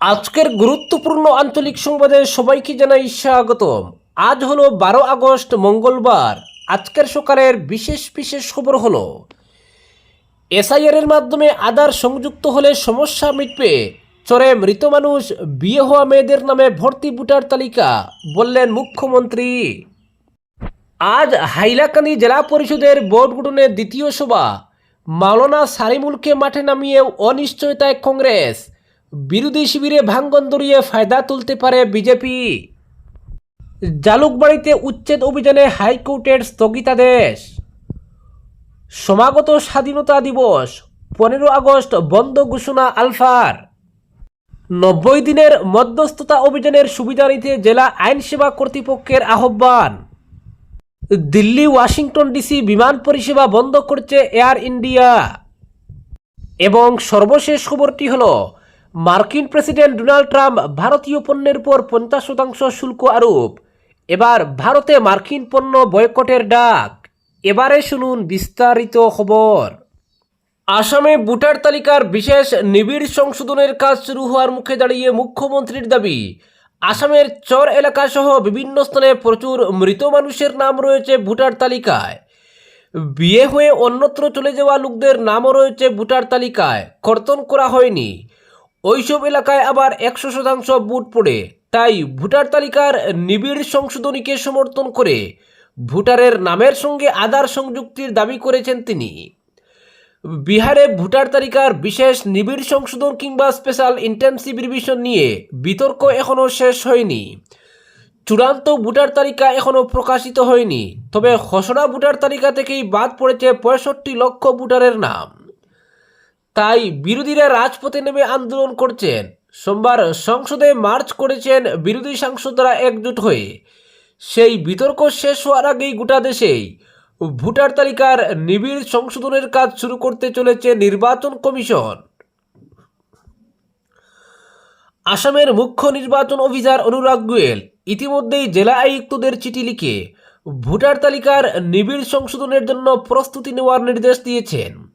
আজকের গুরুত্বপূর্ণ আঞ্চলিক সংবাদে সবাইকে জানাই স্বাগতম। আজ হলো বারো আগস্ট, মঙ্গলবার। আজকের সকালের বিশেষ বিশেষ খবর হলো, এসআইআর এর মাধ্যমে আধার সংযুক্ত হলে সমস্যা মিটবে। চরে মৃত মানুষ, বিয়ে হওয়া মেয়েদের নামে ভর্তি ভোটার তালিকা, বললেন মুখ্যমন্ত্রী। আজ হাইলাকান্দি জেলা পরিষদের বোর্ড গঠনের দ্বিতীয় সভা। মাওলানা সারিমুলকে মাঠে নামিয়ে অনিশ্চয়তায় কংগ্রেস। বিরোধী শিবিরে ভাঙ্গন ধরিয়ে ফায়দা তুলতে পারে বিজেপি। জালুকবাড়িতে উচ্ছেদ অভিযানে হাইকোর্টের স্থগিতাদেশ। সমাগত স্বাধীনতা দিবস, পনেরো আগস্ট, বন্ধ ঘোষণা আলফার। নব্বই দিনের মধ্যস্থতা অভিযানের সুবিধা নিতে জেলা আইন সেবা কর্তৃপক্ষের আহ্বান। দিল্লি, ওয়াশিংটন ডিসি বিমান পরিষেবা বন্ধ করছে এয়ার ইন্ডিয়া। এবং সর্বশেষ খবরটি হল মার্কিন প্রেসিডেন্ট ডোনাল্ড ট্রাম্প ভারতীয় পণ্যের উপর পঞ্চাশ শতাংশ শুল্ক আরোপ। এবার ভারতে মার্কিন পণ্য বয়কটের ডাক। এবারে শুনুন বিস্তারিত খবর। আসামে ভোটার তালিকার বিশেষ নিবিড় সংশোধনের কাজ শুরু হওয়ার মুখে দাঁড়িয়ে মুখ্যমন্ত্রীর দাবি, আসামের চর এলাকা সহ বিভিন্ন স্থানে প্রচুর মৃত মানুষের নাম রয়েছে ভোটার তালিকায়। বিয়ে হয়ে অন্যত্র চলে যাওয়া লোকদের নামও রয়েছে ভোটার তালিকায়, কর্তন করা হয়নি। ওইসব এলাকায় আবার একশো শতাংশ বুট পড়ে। তাই ভোটার তালিকার নিবিড় সংশোধনীকে সমর্থন করে ভোটারের নামের সঙ্গে আধার সংযুক্তির দাবি করেছেন তিনি। বিহারে ভোটার তালিকার বিশেষ নিবিড় সংশোধন কিংবা স্পেশাল ইন্টেন্সিভ রিভিশন নিয়ে বিতর্ক এখনও শেষ হয়নি। চূড়ান্ত ভোটার তালিকা এখনও প্রকাশিত হয়নি, তবে খসড়া ভোটার তালিকা থেকেই বাদ পড়েছে পঁয়ষট্টি লক্ষ ভোটারের নাম। তাই বিরোধীরা রাজপথে নেমে আন্দোলন করছেন। সোমবার সংসদে মার্চ করেছেন বিরোধী সাংসদরা একজোট হয়ে। সেই বিতর্ক শেষ হওয়ার আগেই গোটা দেশেই ভোটার তালিকার নিবিড় সংশোধনের কাজ শুরু করতে চলেছে নির্বাচন কমিশন। আসামের মুখ্য নির্বাচন অফিসার অনুরাগ গোয়েল ইতিমধ্যেই জেলা আয়ুক্তদের চিঠি লিখে ভোটার তালিকার নিবিড় সংশোধনের জন্য প্রস্তুতি নেওয়ার নির্দেশ দিয়েছেন।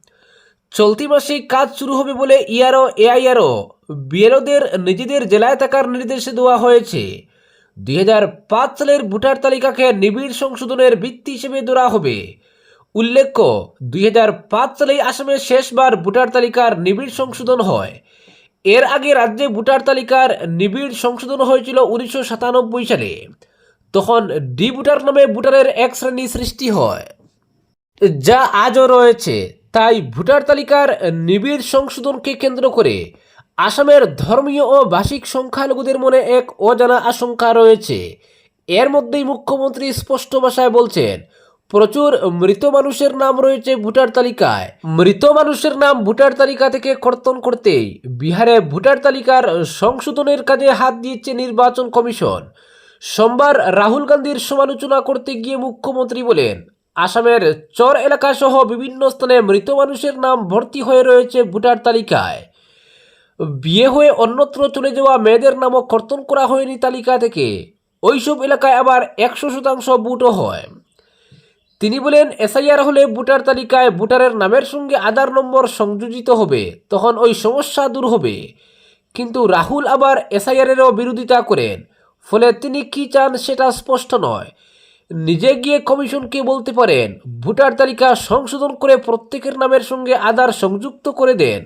চলতি মাসেই কাজ শুরু হবে বলে ইআরও এআইআরও। বিএলওদের নিজেদের জেলায় থাকার নির্দেশ দেওয়া হয়েছে। দুই সালের ভোটার তালিকাকে নিবিড় সংশোধনের ভিত্তি হিসেবে ধরা হবে। উল্লেখ্য, দুই সালেই আসামে শেষবার ভোটার তালিকার নিবিড় সংশোধন হয়। এর আগে রাজ্যে ভোটার তালিকার নিবিড় সংশোধন হয়েছিল উনিশশো সাতানব্বই সালে। তখন ডি ভোটার নামে ভোটারের এক শ্রেণি সৃষ্টি হয়, যা আজও রয়েছে। তাই ভোটার তালিকার নিবিড় সংশোধনকে কেন্দ্র করে আসামের ধর্মীয় ও ভাষিক সংখ্যালঘুদের মনে এক অজানা আশঙ্কা রয়েছে। এর মধ্যেই মুখ্যমন্ত্রী স্পষ্ট ভাষায় বলছেন, প্রচুর মৃত মানুষের নাম রয়েছে ভোটার তালিকায়। মৃত মানুষের নাম ভোটার তালিকা থেকে কর্তন করতেই বিহারে ভোটার তালিকার সংশোধনের কাজে হাত দিয়েছে নির্বাচন কমিশন। সোমবার রাহুল গান্ধীর সমালোচনা করতে গিয়ে মুখ্যমন্ত্রী বলেন আসামের চর এলাকা সহ বিভিন্ন স্থানে মৃত মানুষের নাম ভর্তি হয়ে রয়েছে ভোটার তালিকায়। বিয়ে হয়ে অন্যত্র চলে যাওয়া মেয়েদের নামও কর্তন করা হয়নি তালিকা থেকে। ওইসব এলাকায় আবার একশো শতাংশ বুটও হয়। তিনি বলেন, এসআইআর হলে ভোটার তালিকায় ভোটারের নামের সঙ্গে আধার নম্বর সংযোজিত হবে, তখন ওই সমস্যা দূর হবে। কিন্তু রাহুল আবার এসআইআরেরও বিরোধিতা করেন, ফলে তিনি কি চান সেটা স্পষ্ট নয়। নিজে গিয়ে কমিশনকে বলতে পারেন? ভোটার তালিকা সংশোধন করে প্রত্যেকের নামের সঙ্গে আধার সংযুক্ত করে দেন,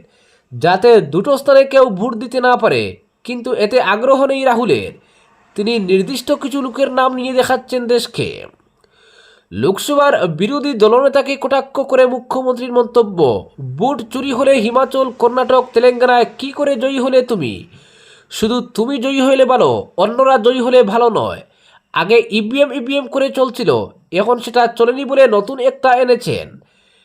যাতে দুটো স্থানে কেউ ভোট দিতে না পারে। কিন্তু এতে আগ্রহ নেই রাহুলের। তিনি নির্দিষ্ট কিছু লোকের নাম নিয়ে দেখাচ্ছেন দেশকে। লোকসভার বিরোধী দলনেতাকে কটাক্ষ করে মুখ্যমন্ত্রীর মন্তব্য বুট চুরি হলে হিমাচল, কর্ণাটক, তেলেঙ্গানায় কি করে জয়ী হলে তুমি? শুধু তুমি জয়ী হলে ভালো, অন্যরা জয়ী হলে ভালো নয়। আগে ইভিএম ইভিএম করে চলছিল, এখন সেটা চলেনি বলে নতুন একটা এনেছেন।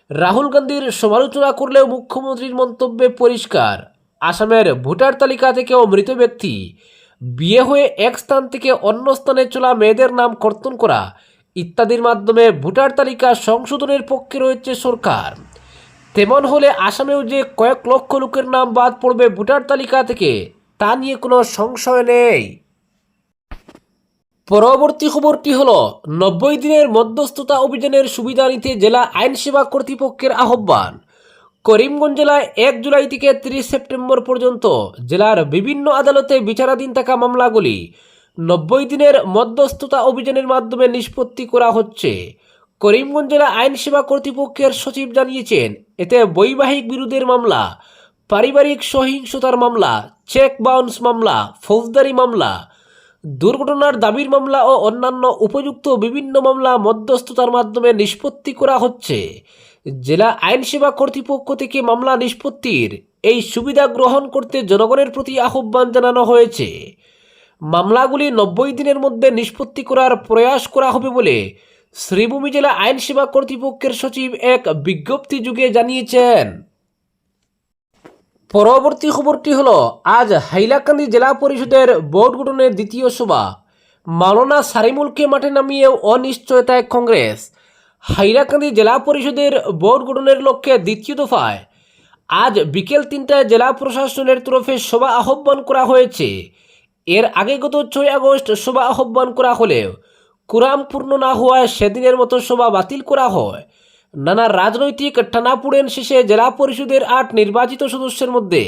রাহুল গান্ধীর সমালোচনা করলেও মুখ্যমন্ত্রীর মন্তব্যে পরিষ্কার। আসামের ভোটার তালিকা থেকেও মৃত ব্যক্তি। বিয়ে হয়ে এক স্থান থেকে অন্য স্থানে চলা মেয়েদের নাম কর্তন করা ইত্যাদির মাধ্যমে ভোটার তালিকা সংশোধনের পক্ষে রয়েছে সরকার। তেমন হলে আসামেও যে কয়েক লক্ষ লোকের নাম বাদ পড়বে ভোটার তালিকা থেকে, তা নিয়ে কোনো সংশয় নেই। পরবর্তী খবরটি হল, নব্বই দিনের মধ্যস্থতা অভিযানের সুবিধা নিতে জেলা আইন সেবা কর্তৃপক্ষের আহ্বান। করিমগঞ্জ জেলায় এক জুলাই থেকে তিরিশ সেপ্টেম্বর পর্যন্ত জেলার বিভিন্ন আদালতে বিচারাধীন থাকা মামলাগুলি নব্বই দিনের মধ্যস্থতা অভিযানের মাধ্যমে নিষ্পত্তি করা হচ্ছে। করিমগঞ্জ জেলা আইন সেবা কর্তৃপক্ষের সচিব জানিয়েছেন, এতে বৈবাহিক বিরোধের মামলা, পারিবারিক সহিংসতার মামলা চেক বাউন্স মামলা, ফৌজদারি মামলা দুর্ঘটনার দাবির মামলা ও অন্যান্য উপযুক্ত বিভিন্ন মামলা মধ্যস্থতার মাধ্যমে নিষ্পত্তি করা হচ্ছে। জেলা আইন সেবা কর্তৃপক্ষ থেকে মামলা নিষ্পত্তির এই সুবিধা গ্রহণ করতে জনগণের প্রতি আহ্বান জানানো হয়েছে। মামলাগুলি নব্বই দিনের মধ্যে নিষ্পত্তি করার প্রয়াস করা হবে বলে শ্রীভূমি জেলা আইন সেবা কর্তৃপক্ষের সচিব এক বিজ্ঞপ্তি যুগে জানিয়েছেন। পরবর্তী খবরটি হল, আজ হাইলাকান্দি জেলা পরিষদের বোর্ড গঠনের দ্বিতীয় সভা। মাওলানা সারিমুলকে মাঠে নামিয়ে অনিশ্চয়তায় কংগ্রেস। হাইলাকান্দি জেলা পরিষদের বোর্ড গঠনের লক্ষ্যে দ্বিতীয় দফায়। আজ বিকেল তিনটায় জেলা প্রশাসনের তরফে সভা আহ্বান করা হয়েছে। এর আগে গত ছয় আগস্ট সভা আহ্বান করা হলেও, কুরাম পূর্ণ না হওয়ায় সেদিনের মতো সভা বাতিল করা হয়। নানা রাজনৈতিক টানাপুড়েন শেষে জেলা পরিষদের আট নির্বাচিত সদস্যের মধ্যে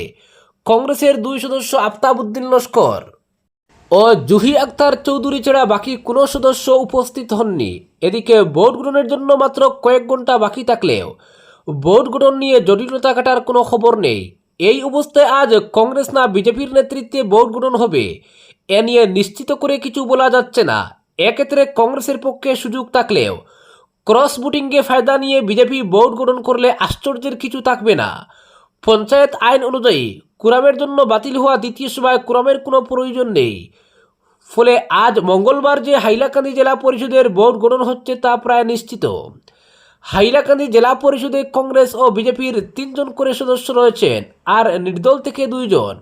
কংগ্রেসের দুই সদস্য আফতাবউদ্দিন লস্কর ও জুহি আক্তার চৌধুরী ছাড়া বাকি কোনো সদস্য উপস্থিত হননি। এদিকে ভোট গ্রহণের জন্য মাত্র কয়েক ঘণ্টা বাকি থাকলেও ভোট গ্রহণ নিয়ে জটিলতা কাটার কোনো খবর নেই। এই অবস্থায় আজ কংগ্রেস না বিজেপির নেতৃত্বে ভোট গ্রহণ হবে, এ নিয়ে নিশ্চিত করে কিছু বলা যাচ্ছে না। এক্ষেত্রে কংগ্রেসের পক্ষে সুযোগ থাকলেও ক্রস ভোটিংকে ফায়দা নিয়ে বিজেপি বোর্ড গঠন করলে আশ্চর্যের কিছু থাকবে না। পঞ্চায়েত আইন অনুযায়ী কুরামের জন্য বাতিল হওয়া দ্বিতীয় সভায় কুরামের কোনো প্রয়োজন নেই। ফলে আজ মঙ্গলবার যে হাইলাকান্দি জেলা পরিষদের বোর্ড গঠন হচ্ছে তা প্রায় নিশ্চিত। হাইলাকান্দি জেলা পরিষদে কংগ্রেস ও বিজেপির তিনজন করে সদস্য রয়েছেন আর নির্দল থেকে দুইজন।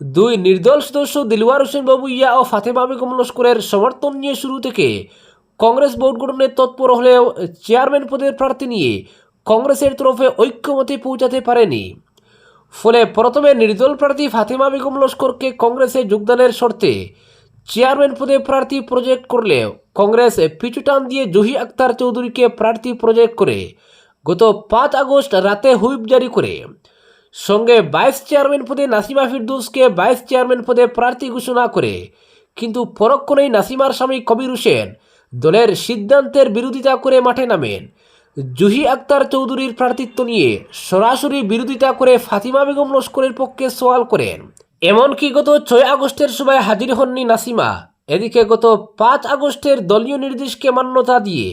দুই নির্দল সদস্য দিলওয়ার হোসেন বাবু ইয়া ও ফাতেমা বেগম লস্করের সমর্থন নিয়ে শুরু থেকে কংগ্রেস ভোট গঠনে তৎপর হলেও চেয়ারম্যান পদের প্রার্থী নিয়ে কংগ্রেসের তরফে ঐক্যমতে পৌঁছাতে পারেনি। ফলে প্রথমে নির্দল প্রার্থী ফাতেমা বেগম লস্করকে কংগ্রেসে যোগদানের শর্তে চেয়ারম্যান পদে প্রার্থী প্রজেক্ট করলেও কংগ্রেস পিছু টান দিয়ে জহি আক্তার চৌধুরীকে প্রার্থী প্রজেক্ট করে গত পাঁচ আগস্ট রাতে হুইপ জারি করে। সঙ্গে ভাইস চেয়ারম্যান পদে নাসিমা ফিরদুসকে ভাইস চেয়ারম্যান পদে প্রার্থী ঘোষণা করে। কিন্তু পরক্ষণেই নাসিমার স্বামী কবির হোসেন দলের সিদ্ধান্তের বিরোধিতা করে মাঠে নামেন। জুহি আক্তার চৌধুরীর প্রার্থিত্ব নিয়ে সরাসরি বিরোধিতা করে ফাতিমা বেগম লস্করের পক্ষে সওয়াল করেন। এমনকি গত ছয় আগস্টের সভায় হাজির হননি নাসিমা। এদিকে গত পাঁচ আগস্টের দলীয় নির্দেশকে মান্যতা দিয়ে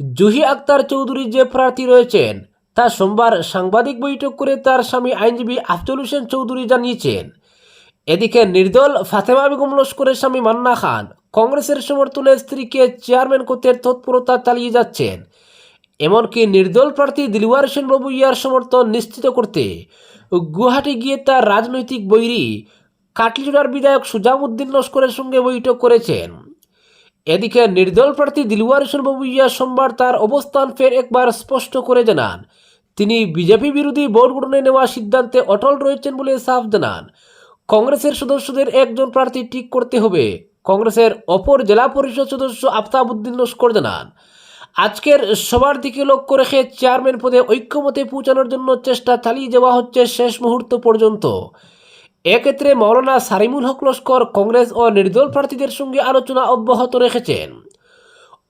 জুহি আক্তার চৌধুরী যে প্রার্থী রয়েছেন, তা সোমবার সাংবাদিক বৈঠক করে তার স্বামী আইনজীবী আফজল হোসেন চৌধুরী জানিয়েছেন। এদিকে নির্দল ফাতেমা বেগম লস্করের স্বামী মান্না খান কংগ্রেসের সমর্থনে স্ত্রীকে চেয়ারম্যান করতে তৎপরতা চালিয়ে যাচ্ছেন। এমনকি নির্দল প্রার্থী দিলওয়ার হোসেন ইয়ার সমর্থন নিশ্চিত করতে গুয়াহাটি গিয়ে তার রাজনৈতিক বৈরী কাটলিজোড়ার বিধায়ক সুজামুদ্দিন লস্করের সঙ্গে বৈঠক করেছেন। এদিকে নির্দল প্রার্থী দিলওয়ার হোসেন ইয়া সোমবার তার অবস্থান ফের একবার স্পষ্ট করে জানান। তিনি বিজেপি বিরোধী ভোট গঠনে নেওয়া সিদ্ধান্তে অটল রয়েছেন বলে সাফ জানান। কংগ্রেসের সদস্যদের একজন প্রার্থী ঠিক করতে হবে। কংগ্রেসের অপর জেলা পরিষদ সদস্য আফতাবউদ্দিন লস্কর জানান, আজকের সবার দিকে লক্ষ্য রেখে চেয়ারম্যান পদে ঐক্যমতে পৌঁছানোর জন্য চেষ্টা চালিয়ে যাওয়া হচ্ছে শেষ মুহূর্ত পর্যন্ত। এক্ষেত্রে মৌলানা সারিমুল হক লস্কর কংগ্রেস ও নির্দল প্রার্থীদের সঙ্গে আলোচনা অব্যাহত রেখেছেন।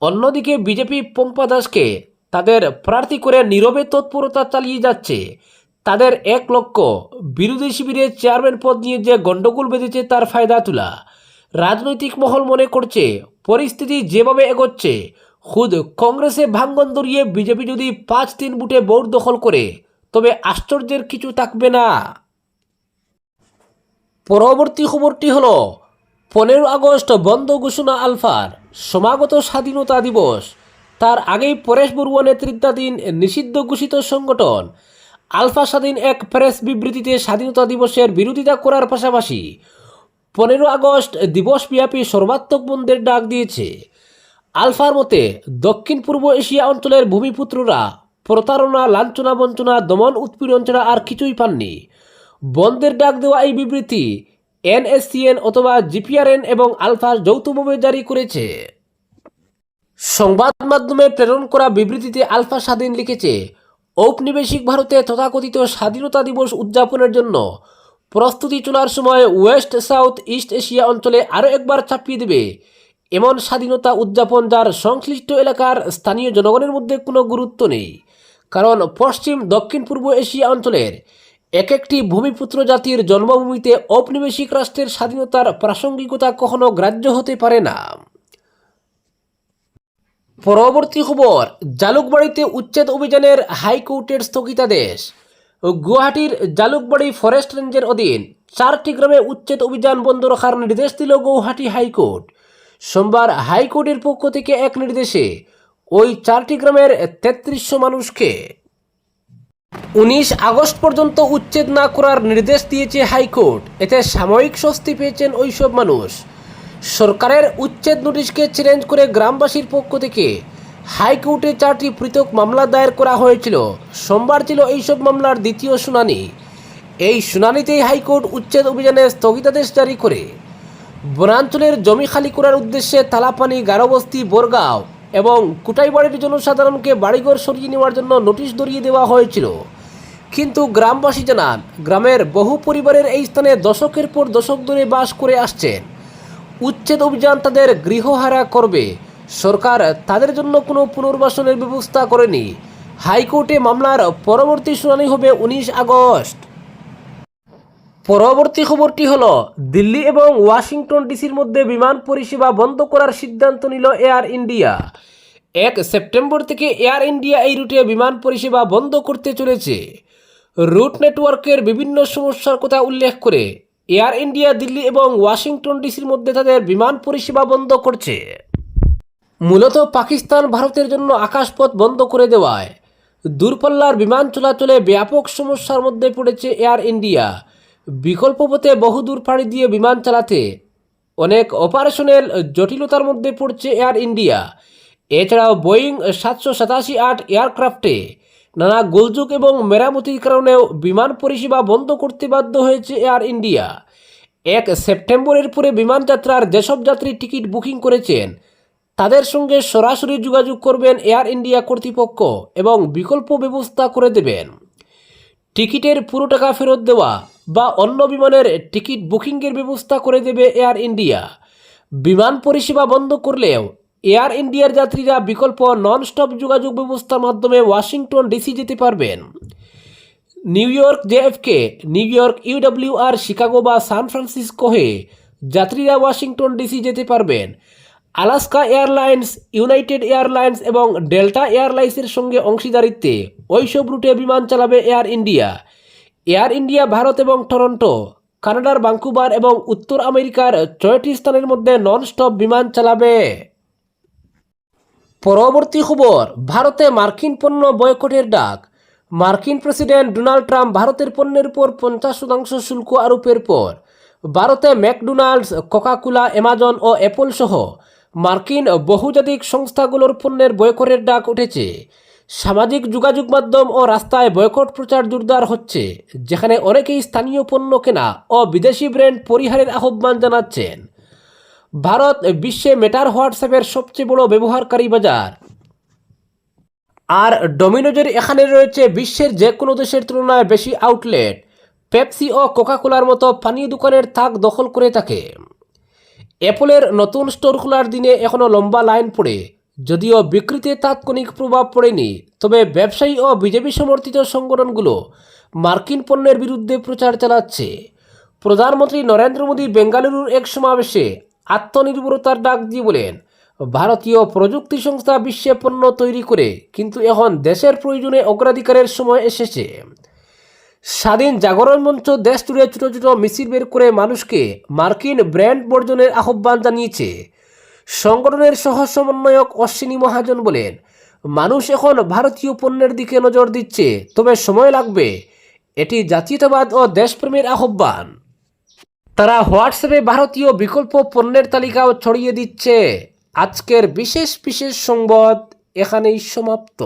অন্যদিকে বিজেপি পম্পা দাসকে তাদের প্রার্থী করে নীরবে তৎপরতা চালিয়ে যাচ্ছে। তাদের এক লক্ষ্য বিরোধী শিবিরের চেয়ারম্যান পদ নিয়ে যে গণ্ডগোল বেঁধেছে তার ফায়দা তোলা। রাজনৈতিক মহল মনে করছে, পরিস্থিতি যেভাবে এগোচ্ছে, খুদ কংগ্রেসে ভাঙ্গন ধরিয়ে বিজেপি যদি পাঁচ তিন বুটে ভোট দখল করে, তবে আশ্চর্যের কিছু থাকবে না। পরবর্তী খবরটি হল, পনেরো আগস্ট বন্ধ ঘোষণা আলফার সমাগত স্বাধীনতা দিবস। তার আগেই পরেশ বড়ুয়া নেতৃত্বাধীন নিষিদ্ধ ঘোষিত সংগঠন আলফা স্বাধীন এক প্রেস বিবৃতিতে স্বাধীনতা দিবসের বিরোধিতা করার পাশাপাশি পনেরো আগস্ট দিবসব্যাপী সর্বাত্মক বন্ধের ডাক দিয়েছে। আলফার মতে, দক্ষিণ পূর্ব এশিয়া অঞ্চলের ভূমিপুত্ররা প্রতারণা, লাঞ্ছনা বঞ্চনা, দমন উৎপীড়ন ছাড়া আর কিছুই পাননি। বন্ধের ডাক দেওয়া এই বিবৃতি এনএসসিএন অথবা জিপিআরএন এবং আলফা যৌথভাবে জারি করেছে। সংবাদ মাধ্যমে প্রেরণ করা বিবৃতিতে আলফা স্বাধীন লিখেছে, ঔপনিবেশিক ভারতে তথাকথিত স্বাধীনতা দিবস উদযাপনের জন্য প্রস্তুতি চলার সময় ওয়েস্ট, সাউথ, ইস্ট এশিয়া অঞ্চলে আরও একবার চাপিয়ে দেবে। এমন স্বাধীনতা উদযাপন যার সংশ্লিষ্ট এলাকার স্থানীয় জনগণের মধ্যে কোনো গুরুত্ব নেই। কারণ পশ্চিম, দক্ষিণ, পূর্ব এশিয়া অঞ্চলের এক একটি ভূমিপুত্র জাতির জন্মভূমিতে ঔপনিবেশিক রাষ্ট্রের স্বাধীনতার প্রাসঙ্গিকতা কখনো গ্রাহ্য হতে পারে না। পরবর্তী খবর, জালুকবাড়িতে উচ্ছেদ অভিযানের হাইকোর্টের স্থগিতাদেশ। গুয়াহাটির জালুকবাড়ি ফরেস্ট রেঞ্জের অধীন চারটি গ্রামে উচ্ছেদ অভিযান বন্ধ রাখার নির্দেশ দিল গৌহাটি হাইকোর্ট। সোমবার হাইকোর্টের পক্ষ থেকে এক নির্দেশে ওই চারটি গ্রামের তেত্রিশশো মানুষকে উনিশ আগস্ট পর্যন্ত উচ্ছেদ না করার নির্দেশ দিয়েছে হাইকোর্ট। এতে সাময়িক স্বস্তি পেয়েছেন ওইসব মানুষ। সরকারের উচ্ছেদ নোটিশকে চ্যালেঞ্জ করে গ্রামবাসীর পক্ষ থেকে হাইকোর্টে চারটি পৃথক মামলা দায়ের করা হয়েছিল। সোমবার ছিল এইসব মামলার দ্বিতীয় শুনানি। এই শুনানিতেই হাইকোর্ট উচ্ছেদ অভিযানে স্থগিতাদেশ জারি করে। বনাঞ্চলের জমি খালি করার উদ্দেশ্যে তালাপানি, গারবস্তি, বোরগাঁও এবং কুটাইবাড়ির জনসাধারণকে বাড়িঘর সরিয়ে নেওয়ার জন্য নোটিশ ধরিয়ে দেওয়া হয়েছিল। কিন্তু গ্রামবাসী জানান, গ্রামের বহু পরিবারের এই স্থানে দশকের পর দশক ধরে বাস করে আসছেন। উচ্ছেদ অভিযান তাদের গৃহহারা করবে। সরকার তাদের জন্য কোনো পুনর্বাসনের ব্যবস্থা করেনি। হাইকোর্টে মামলার পরবর্তী শুনানি হবে উনিশ আগস্ট। পরবর্তী খবরটি হলো, দিল্লি এবং ওয়াশিংটন ডিসির মধ্যে বিমান পরিষেবা বন্ধ করার সিদ্ধান্ত নিল এয়ার ইন্ডিয়া। এক সেপ্টেম্বর থেকে এয়ার ইন্ডিয়া এই রুটে বিমান পরিষেবা বন্ধ করতে চলেছে। রুট নেটওয়ার্কের বিভিন্ন সমস্যার কথা উল্লেখ করে এয়ার ইন্ডিয়া, দিল্লি এবং ওয়াশিংটন ডিসির মধ্যে তাদের বিমান পরিষেবা বন্ধ করছে। মূলত পাকিস্তান ভারতের জন্য আকাশপথ বন্ধ করে দেওয়ায়। দূরপাল্লার বিমান চলাচলে ব্যাপক সমস্যার মধ্যে পড়েছে এয়ার ইন্ডিয়া। বিকল্প পথে বহুদূর পাড়ি দিয়ে বিমান চালাতে অনেক অপারেশনের জটিলতার মধ্যে পড়ছে এয়ার ইন্ডিয়া। এছাড়াও বোয়িং সাতশো সাতাশি আট এয়ারক্রাফটে নানা গোলযোগ এবং মেরামতির কারণেও বিমান পরিষেবা বন্ধ করতে বাধ্য হয়েছে এয়ার ইন্ডিয়া। এক সেপ্টেম্বরের পরে বিমান যাত্রার যেসব যাত্রী টিকিট বুকিং করেছেন তাদের সঙ্গে সরাসরি যোগাযোগ করবেন এয়ার ইন্ডিয়া কর্তৃপক্ষ এবং বিকল্প ব্যবস্থা করে দেবেন। টিকিটের পুরো টাকা ফেরত দেওয়া বা অন্য বিমানের টিকিট বুকিংয়ের ব্যবস্থা করে দেবে এয়ার ইন্ডিয়া। বিমান পরিষেবা বন্ধ করলেও এয়ার ইন্ডিয়ার যাত্রীরা বিকল্প নন স্টপ যোগাযোগ ব্যবস্থার মাধ্যমে ওয়াশিংটন ডিসি যেতে পারবেন। New York JFK, New York UW আর শিকাগো বা সান ফ্রান্সিসকো হয়ে যাত্রীরা ওয়াশিংটন ডিসি যেতে পারবেন। আলাস্কা এয়ারলাইন্স, ইউনাইটেড এয়ারলাইন্স এবং ডেল্টা এয়ারলাইন্সের সঙ্গে অংশীদারিত্বে ওইসব রুটে বিমান চালাবে Air India. Air India, Bharat এবং টরন্টো, কানাডার বাঙ্কুবার এবং উত্তর আমেরিকার ছয়টি স্থানের মধ্যে নন স্টপ বিমান চালাবে। পরবর্তী খবর, ভারতে মার্কিন পণ্য বয়কটের ডাক। মার্কিন প্রেসিডেন্ট ডোনাল্ড ট্রাম্প ভারতের পণ্যের উপর পঞ্চাশ শতাংশ শুল্ক আরোপের পর, ভারতে ম্যাকডোনাল্ডস, কোকাকোলা, অ্যামাজন ও অ্যাপল সহ মার্কিন বহুজাতিক সংস্থাগুলোর পণ্যের বয়কটের ডাক উঠেছে। সামাজিক যোগাযোগ মাধ্যম ও রাস্তায় বয়কট প্রচার জোরদার হচ্ছে, যেখানে অনেকেই স্থানীয় পণ্য কেনা ও বিদেশি ব্র্যান্ড পরিহারের আহ্বান জানাচ্ছেন। ভারত বিশ্বে মেটার হোয়াটসঅ্যাপের সবচেয়ে বড় ব্যবহারকারী বাজার। আর ডোমিনোজের এখানে রয়েছে বিশ্বের যে কোনো দেশের তুলনায় বেশি আউটলেট পেপসি ও কোকাকোলার মতো পানীয় দোকানের থাক দখল করে থাকে। অ্যাপলের নতুন স্টোর খোলার দিনে এখনও লম্বা লাইন পড়ে। যদিও বিক্রিতে তাৎক্ষণিক প্রভাব পড়েনি, তবে ব্যবসায়ী ও বিজেপি সমর্থিত সংগঠনগুলো মার্কিন পণ্যের বিরুদ্ধে প্রচার চালাচ্ছে। প্রধানমন্ত্রী নরেন্দ্র মোদী বেঙ্গালুরুর এক সমাবেশে আত্মনির্ভরতার ডাক দিয়ে বলেন, ভারতীয় প্রযুক্তি সংস্থা বিশ্বে পণ্য তৈরি করে, কিন্তু এখন দেশের প্রয়োজনে অগ্রাধিকারের সময় এসেছে। স্বাধীন জাগরণ মঞ্চ দেশ জুড়ে ছোটো ছোটো মিছিল বের করে মানুষকে মার্কিন ব্র্যান্ড বর্জনের আহ্বান জানিয়েছে। সংগঠনের সহ সমন্বয়ক অশ্বিনী মহাজন বলেন, মানুষ এখন ভারতীয় পণ্যের দিকে নজর দিচ্ছে, তবে সময় লাগবে। এটি জাতীয়তাবাদ ও দেশপ্রেমের আহ্বান। তারা হোয়াটসঅ্যাপে ভারতীয় বিকল্প পণ্যের তালিকাও ছড়িয়ে দিচ্ছে। আজকের বিশেষ বিশেষ সংবাদ এখানেই সমাপ্ত।